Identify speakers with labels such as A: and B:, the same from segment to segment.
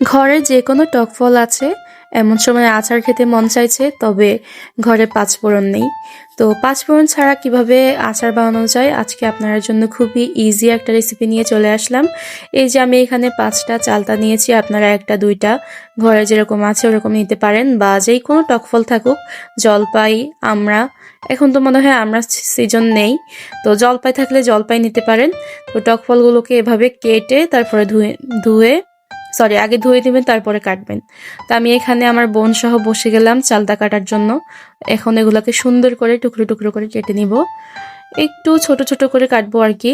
A: ঘরে যে কোনো টক ফল আছে, এমন সময় আচার খেতে মন চাইছে, তবে ঘরে পাঁচফোড়ন নেই। তো পাঁচফোড়ন ছাড়া কীভাবে আচার বানানো যায়, আজকে আপনার জন্য খুবই ইজি একটা রেসিপি নিয়ে চলে আসলাম। এই যে আমি এখানে পাঁচটা চালতা নিয়েছি, আপনারা একটা, দুইটা, ঘরে যেরকম আছে ওরকম নিতে পারেন, বা যেই কোনো টক ফল থাকুক, জলপাই, আমরা, এখন তো মনে হয় আমরা সিজন নেই, তো জলপাই থাকলে জলপাই নিতে পারেন। তো টক ফলগুলোকে এভাবে কেটে তারপরে ধুয়ে ধুয়ে সরি আগে ধুয়ে দিবেন, তারপরে কাটবেন। তো আমি এখানে আমার বোন সহ বসে গেলাম চালতা কাটার জন্য। এখন এগুলোকে সুন্দর করে টুকরো টুকরো করে কেটে নিব। একটু ছোট ছোট করে কাটবো আর কি।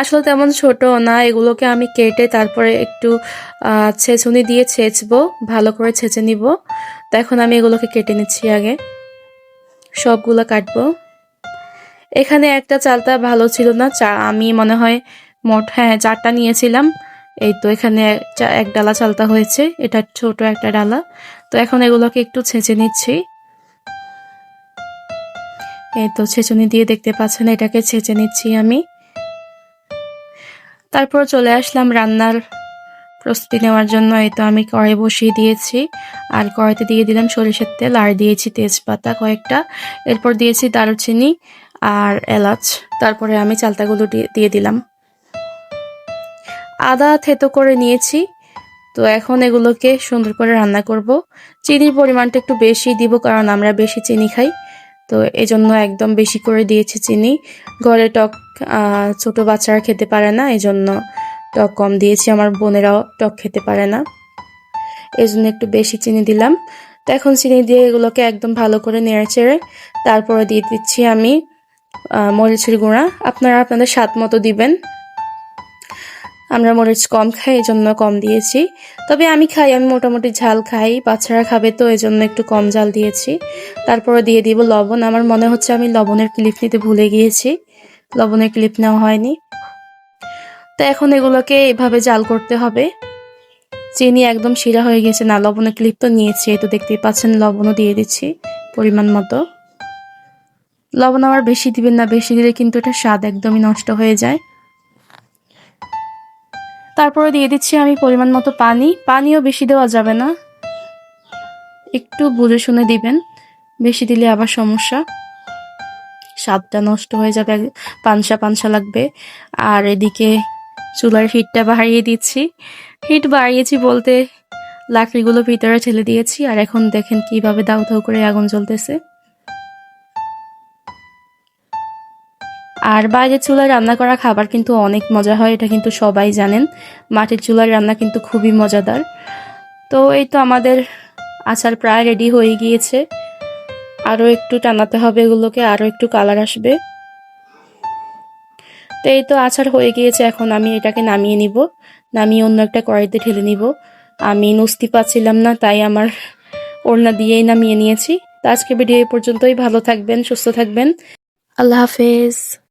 A: আসলে তেমন ছোট না, এগুলোকে আমি কেটে তারপরে একটু ছেঁচুনি দিয়ে ছেঁচবো, ভালো করে ছেঁচে নিব। তো এখন আমি এগুলোকে কেটে নিচ্ছি আগে। সবগুলো কাটবো। এখানে একটা চালটা ভালো ছিল না, চা, আমি মনে হয় মোট হ্যাঁ চারটা নিয়েছিলাম। এই তো এখানে এক ডালা চালতা হয়েছে, এটা ছোট একটা ডালা। তো এখন এগুলোকে একটু ছেঁচে নিচ্ছি। এই তো ছেঁচুনি দিয়ে দেখতে পাচ্ছেন, এটাকে ছেঁচে নিচ্ছি আমি। তারপর চলে আসলাম রান্নার প্রস্তুতি নেওয়ার জন্য। এই তো আমি কড়াই বসিয়ে দিয়েছি, আর কড়াইতে দিয়ে দিলাম সরিষার তেল, আর দিয়েছি তেজপাতা কয়েকটা। এরপর দিয়েছি দারুচিনি আর এলাচ। তারপরে আমি চালতাগুলো দিয়ে- দিলাম। আদা থেতো করে নিয়েছি। তো এখন এগুলোকে সুন্দর করে রান্না করব। চিনির পরিমাণটা একটু বেশি দিব কারণ আমরা বেশি চিনি খাই। তো এই জন্য একদম বেশি করে দিয়েছি চিনি। ঘরে টক ছোট বাচ্চারা খেতে পারে না এই জন্য টক কম দিয়েছি। আমার বোনেরাও টক খেতে পারে না। এই জন্য একটু বেশি চিনি দিলাম। তো এখন চিনি দিয়ে এগুলোকে একদম ভালো করে নেড়ে চেড়ে তারপরে দিয়ে দিচ্ছি আমি মরিচের গুঁড়া। আপনারা আপনাদের স্বাদ মতো দিবেন। আমরা মরিচ কম খাই এই জন্য কম দিয়েছি। তবে আমি খাই, আমি মোটামুটি ঝাল খাই, বাচ্চারা খাবে তো এই জন্য একটু কম ঝাল দিয়েছি। তারপরে দিয়ে দিব লবণ। আমার মনে হচ্ছে আমি লবণের ক্লিপ নিতে ভুলে গিয়েছি। লবণের ক্লিপ নেওয়া হয়নি। তো এখন এগুলোকে এভাবে জাল করতে হবে। চিনি একদম শিরা হয়ে গেছে না, লবণের ক্লিপ তো নিয়েছি, এই তো দেখতেই পাচ্ছেন, লবণও দিয়ে দিচ্ছি পরিমাণ মতো। লবণ আবার বেশি দিবেন না, বেশি দিলে কিন্তু এটা স্বাদ একদমই নষ্ট হয়ে যায়। তারপরে দিয়ে দিচ্ছি আমি পরিমাণ মতো পানি। পানিও বেশি দেওয়া যাবে না। একটু বুঝে শুনে দিবেন। বেশি দিলে আবার সমস্যা। স্বাদটা নষ্ট হয়ে যাবে, পানসা পানসা লাগবে। আর এদিকে চুলার হিটটা বাড়িয়ে দিচ্ছি। হিট বাড়িয়েছি বলতে লাকড়িগুলো ভিতরে ঠেলে দিয়েছি। আর এখন দেখেন কীভাবে দাউ দাউ করে আগুন জ্বলতেছে। আর বাইরের চুলায় রান্না করা খাবার কিন্তু অনেক মজা হয়, এটা কিন্তু সবাই জানেন। মাটির চুলার রান্না কিন্তু খুবই মজাদার। তো এই তো আমাদের আচার প্রায় রেডি হয়ে গিয়েছে। আরও একটু টানাতে হবে এগুলোকে, আরও একটু কালার আসবে। তো এই তো আচার হয়ে গিয়েছে, এখন আমি এটাকে নামিয়ে নিব। নামিয়ে অন্য একটা কড়াইতে ঢেলে নিব। আমি নুস্তি পাচ্ছিলাম না, তাই আমার ওড়না দিয়েই নামিয়ে নিয়েছি। তো আজকে ভিডিও এই পর্যন্তই, ভালো থাকবেন, সুস্থ থাকবেন। আল্লাহ হাফেজ।